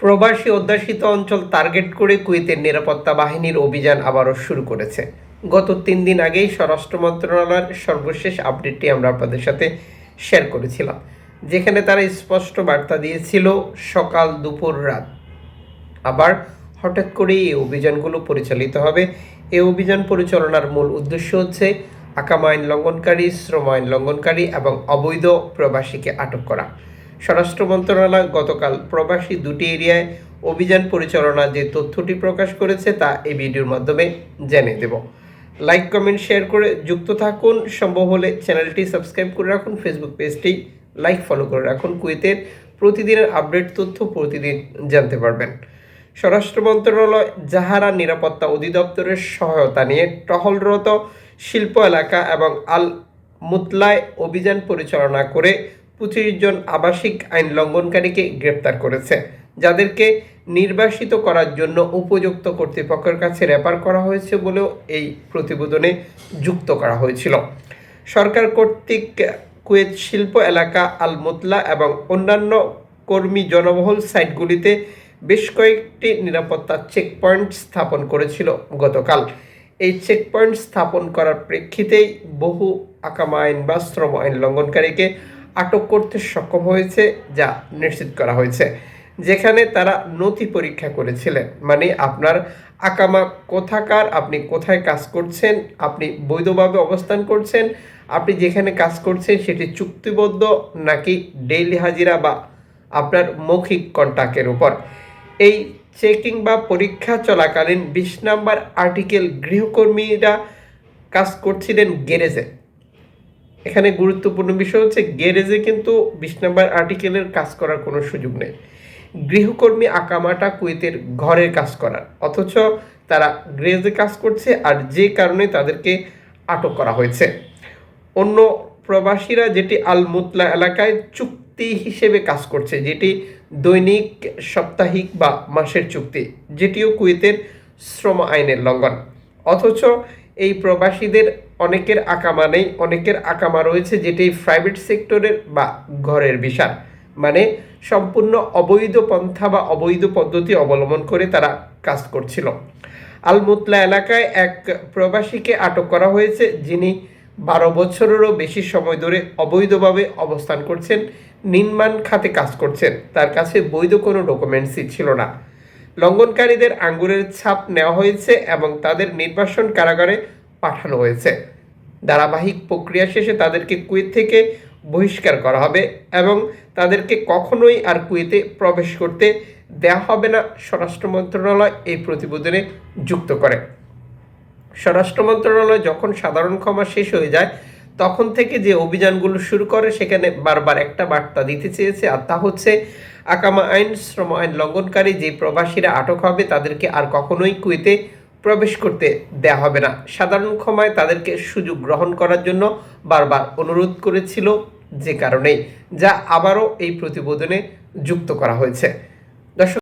প্রবাসী অধ্যাসিত অঞ্চল টার্গেট করে কুয়েতের নিরাপত্তা বাহিনীর অভিযান আবারও শুরু করেছে। গত তিন দিন আগেই স্বরাষ্ট্র মন্ত্রণালয়ের সর্বশেষ আপডেটটি আমরা আপনাদের সাথে শেয়ার করেছিলাম, যেখানে তারা স্পষ্ট বার্তা দিয়েছিল, সকাল দুপুর রাত। আবার হঠাৎ করেই এই অভিযানগুলো পরিচালিত হবে। এই অভিযান পরিচালনার মূল উদ্দেশ্য হচ্ছে আকাম আইন লঙ্ঘনকারী শ্রম আইন লঙ্ঘনকারী এবং অবৈধ প্রবাসীকে আটক করা। স্বরাষ্ট্র মন্ত্রণালয় গতকাল প্রবাসী দুটি এরিয়ায় অভিযান পরিচালনা যে তথ্যটি প্রকাশ করেছে তা এই ভিডিওর মাধ্যমে জেনে দেব। লাইক, কমেন্ট, শেয়ার করে যুক্ত থাকুন। সম্ভব হলে চ্যানেলটি সাবস্ক্রাইব করে রাখুন। ফেসবুক পেজটি লাইক, ফলো করে রাখুন। কুয়েতের প্রতিদিনের আপডেট তথ্য প্রতিদিন জানতে পারবেন। স্বরাষ্ট্র মন্ত্রণালয় জাহারা নিরাপত্তা অধিদপ্তরের সহায়তা নিয়ে টহলরত শিল্প এলাকা এবং আল মুতলায় অভিযান পরিচালনা করে পঁচিশ জন আবাসিক আইন লঙ্ঘনকারীকে গ্রেপ্তার করেছে, যাদেরকে নির্বাসিত করার জন্য উপযুক্ত কর্তৃপক্ষের কাছে রেফার করা হয়েছে বলেও এই প্রতিবেদনে যুক্ত করা হয়েছিল। সরকার কর্তৃক কুয়েত শিল্প এলাকা আল মুতলা এবং অন্যান্য কর্মী জনবহুল সাইটগুলিতে বেশ কয়েকটি নিরাপত্তা চেকপয়েন্ট স্থাপন করেছিল গতকাল। এই চেকপয়েন্ট স্থাপন করার প্রেক্ষিতেই বহু আকামা আইন বা শ্রম আইন লঙ্ঘনকারীকে আটক করতে সক্ষম হয়েছে, যা নিশ্চিত করা হয়েছে, যেখানে তারা নথি পরীক্ষা করেছিলেন। মানে আপনার আকামা কোথাকার, আপনি কোথায় কাজ করছেন, আপনি বৈধভাবে অবস্থান করছেন, আপনি যেখানে কাজ করছেন সেটি চুক্তিবদ্ধ নাকি ডেইলি হাজিরা বা আপনার মৌখিক কন্টাক্টের উপর। এই চেকিং বা পরীক্ষা চলাকালীন বিশ নাম্বার আর্টিকেল গৃহকর্মীরা কাজ করছিলেন গ্যারেজে। এখানে গুরুত্বপূর্ণ বিষয় হচ্ছে গ্যারেজে কিন্তু বিশ নাম্বার আর্টিকেলের কাজ করার কোনো সুযোগ নেই। গৃহকর্মী আকামাটা কুয়েতের ঘরের কাজ করার, অথচ তারা গ্যারেজে কাজ করছে আর যে কারণে তাদেরকে আটক করা হয়েছে। অন্য প্রবাসীরা যেটি আল মুতলা এলাকায় চুক্তি হিসেবে কাজ করছে, যেটি দৈনিক, সাপ্তাহিক বা মাসের চুক্তি, যেটিও কুয়েতের শ্রম আইনের লঙ্ঘন। অথচ এই প্রবাসীদের অনেকের আকামা নেই, অনেকের আকামা রয়েছে যেটি প্রাইভেট সেক্টরের বা ঘরের বিষয় মানে সম্পূর্ণ অবৈধ পন্থা বা অবৈধ পদ্ধতি অবলম্বন করে তারা কাজ করছিল। আলমুতলা এলাকায় এক প্রবাসীকে আটক করা হয়েছে, যিনি বারো বছরেরও বেশি সময় ধরে অবৈধভাবে অবস্থান করছেন, নির্মাণ খাতে কাজ করছেন। তার কাছে বৈধ কোনো ডকুমেন্টসই ছিল না। লঙ্ঘনকারীদের আঙ্গুরের ছাপ নেওয়া হয়েছে এবং তাদের নির্বাসন কারাগারে পাঠানো হয়েছে। ধারাবাহিক প্রক্রিয়া শেষে তাদেরকে কুয়েত থেকে বহিষ্কার করা হবে এবং তাদেরকে কখনোই আর কুয়েতে প্রবেশ করতে দেওয়া হবে না, স্বরাষ্ট্র মন্ত্রণালয় এই প্রতিবেদনে যুক্ত করে। স্বরাষ্ট্র মন্ত্রণালয় যখন সাধারণ ক্ষমা শেষ হয়ে যায়, তখন থেকে যে অভিযানগুলো শুরু করে, সেখানে বারবার একটা বার্তা দিতে চেয়েছে, আর তা হচ্ছে, আকামা আইন, শ্রম আইন লঙ্ঘনকারী যে প্রবাসীরা আটক হবে, তাদেরকে আর কখনোই কুয়েতে প্রবেশ করতে দেয়া হবে না। সাধারণ ক্ষমায় তাদেরকে সুযোগ গ্রহণ করার জন্য বারবার অনুরোধ করেছিল যে কারণেই, যা আবারও এই প্রতিবেদনে যুক্ত করা হয়েছে। দর্শক